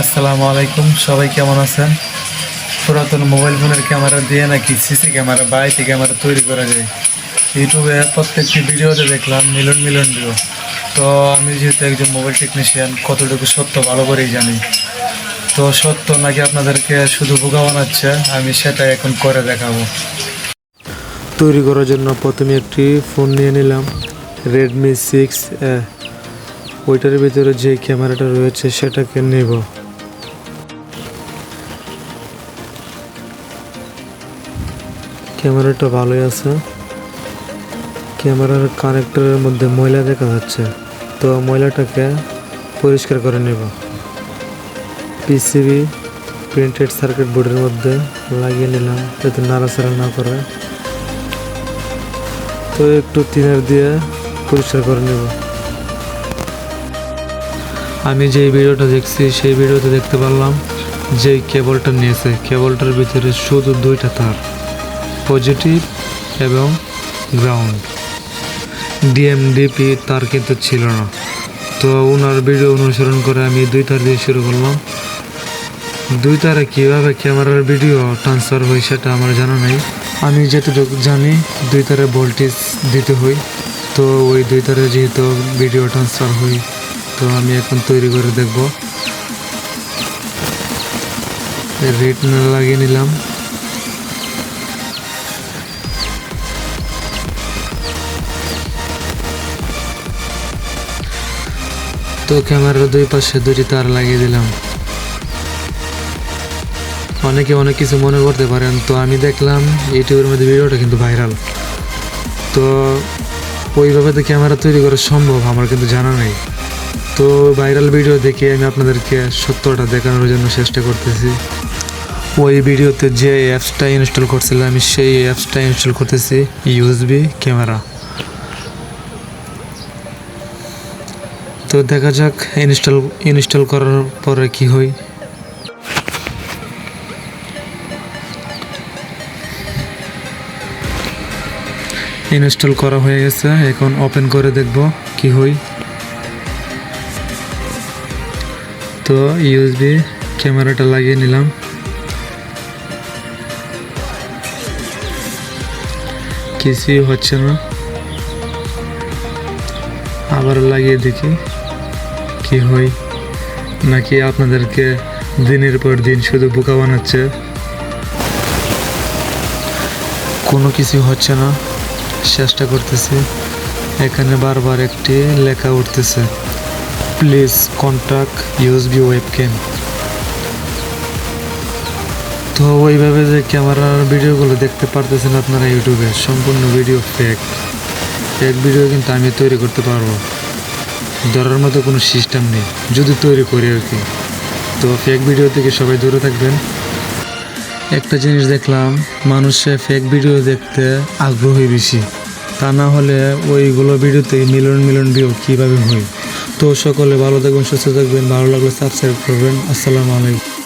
আসসালামু আলাইকুম, সবাই কেমন আছেন? পুরাতন মোবাইল ফোনের ক্যামেরা দিয়ে নাকি সিসি ক্যামেরা বা আইটি ক্যামেরা তৈরি করা যায়? ইউটিউবে প্রত্যেকটি ভিডিওতে দেখলাম, মিলন মিলন ভিডিও তো আমি যেহেতু একজন মোবাইল টেকনিশিয়ান, কতটুকু সত্য ভালো করেই জানি। তো সত্য নাকি আপনাদেরকে শুধু বোকা বানাচ্ছে, আমি সেটা এখন করে দেখাবো। তৈরি করার জন্য প্রথমে একটি ফোন নিয়ে নিলাম রেডমি সিক্স ওইটার ভিতরে যে ক্যামেরাটা রয়েছে, সেটাকে নেব। ক্যামেরাটা ভালোই আছে। ক্যামেরার কানেক্টরের মধ্যে ময়লা দেখা যাচ্ছে। তো ময়লাটাকে পরিষ্কার করে নেব। পিসিবি প্রিন্টেড সার্কিট বোর্ডের মধ্যে লাগিয়ে নিলাম, যাতে নাড়াচাড়া না করে। তো একটু তিনের দিয়ে পরিষ্কার করে নেব। আমি যেই ভিডিওটা দেখছি, সেই ভিডিওতে দেখতে পারলাম যে কেবলটা নিয়েছে। কেবলটার ভিতরে শুধু দুইটা তার। পজিটিভ এবং গ্রাউন্ড ডিএমডিপি তার কিন্তু ছিল না। তো ওনার ভিডিও অনুসরণ করে আমি দুই তার দিয়ে শুরু করলাম। দুই তারে কীভাবে ক্যামেরার ভিডিও ট্রান্সফার হয় সেটা আমার জানা নেই। আমি যতটুকু জানি, দুই তারে ভোল্টেজ দিতে হয়। তো ওই দুই তারে যেহেতু ভিডিও ট্রান্সফার হয়, তো আমি এখন তৈরি করে দেখব। রেট না লাগিয়ে নিলাম। তো ক্যামেরার দুই পাশে দুটি তার লাগিয়ে দিলাম। অনেকে অনেক কিছু মনে করতে পারেন, তো আমি দেখলাম ইউটিউবের মধ্যে ভিডিওটা কিন্তু ভাইরাল। তো ওইভাবে তো ক্যামেরা তৈরি করা সম্ভব, আমার কিন্তু জানা নেই। তো ভাইরাল ভিডিও দেখে আমি আপনাদেরকে সত্যটা দেখানোর জন্য চেষ্টা করতেছি। ওই ভিডিওতে যে অ্যাপসটা ইনস্টল করছিলাম, আমি সেই অ্যাপসটা ইনস্টল করতেছি ইউএসবি ক্যামেরা। তো দেখা যাক ইনস্টল ইনস্টল করার পরে কি হয়। ইনস্টল করা হয়ে গেছে, এখন ওপেন করে দেখব কি হই তো ইউএসবি ক্যামেরাটা লাগিয়ে নিলাম। কিছুই হচ্ছে না। আবার লাগিয়ে দেখি। কি হয় নাকি আপনাদেরকে দিনের পর দিন শুধু বোকা বানাচ্ছে? কোনো কিছু হচ্ছে না, চেষ্টা করতেছি। এখানে বারবার একটি লেখা উঠতেছে, প্লিজ কন্ট্যাক্ট ইউএসবি ওয়েবক্যাম। তো ওইভাবে যে ক্যামেরার ভিডিওগুলো দেখতে পারতেছেন আপনারা ইউটিউবে, সম্পূর্ণ ভিডিও ফেক এক ভিডিও কিন্তু আমি তৈরি করতে পারব। ধরার মতো কোনো সিস্টেম নেই। যদি তৈরি করি আর কি। তো ফেক ভিডিও থেকে সবাই দূরে থাকবেন। একটা জিনিস দেখলাম, মানুষে ফেক ভিডিও দেখতে আগ্রহী বেশি। তা না হলে ওইগুলো ভিডিওতে মিলন মিলন ভিউ কীভাবে হয়? তো সকলে ভালো থাকবেন, সুস্থ থাকবেন, ভালো লাগলে সাবস্ক্রাইব করবেন। আসসালামু আলাইকুম।